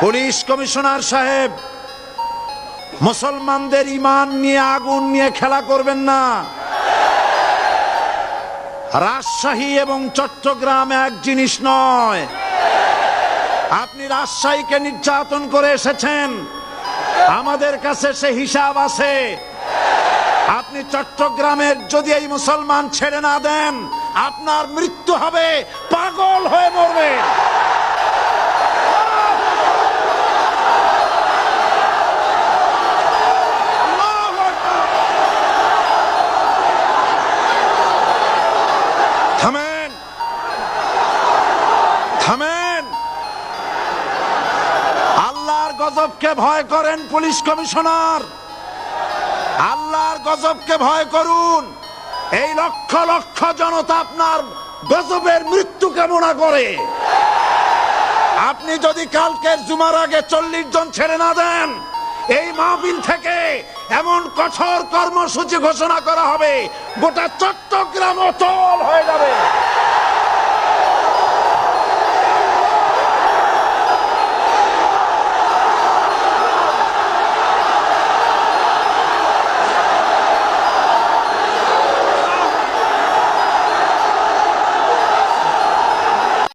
Police commissioner সাহেব, মুসলমানদের ইমান নিয়ে, আগুন নিয়ে খেলা করবেন না। রাজশাহী এবং চট্টগ্রাম এক জিনিস নয়। আপনি রাজশাহীকে নির্যাতন করে এসেছেন। আমাদের কাছে সে হিসাব আছে। আপনি চট্টগ্রামের যদি এই মুসলমান ছেড়ে না দেন, আপনার মৃত্যু হবে, পাগল হয়ে মরবে। গজবকে ভয় করেন পুলিশ কমিশনার। আল্লাহর গজবকে ভয় করুন। এই লক্ষ লক্ষ জনতা আপনার গজবের মৃত্যু কামনা করে। আপনি যদি কালকের জুমার আগে চল্লিশ জন ছেড়ে না দেন, এই মাহবিল থেকে এমন কঠোর কর্মসূচি ঘোষণা করা হবে, গোটা চট্টগ্রাম অচল হয়ে যাবে।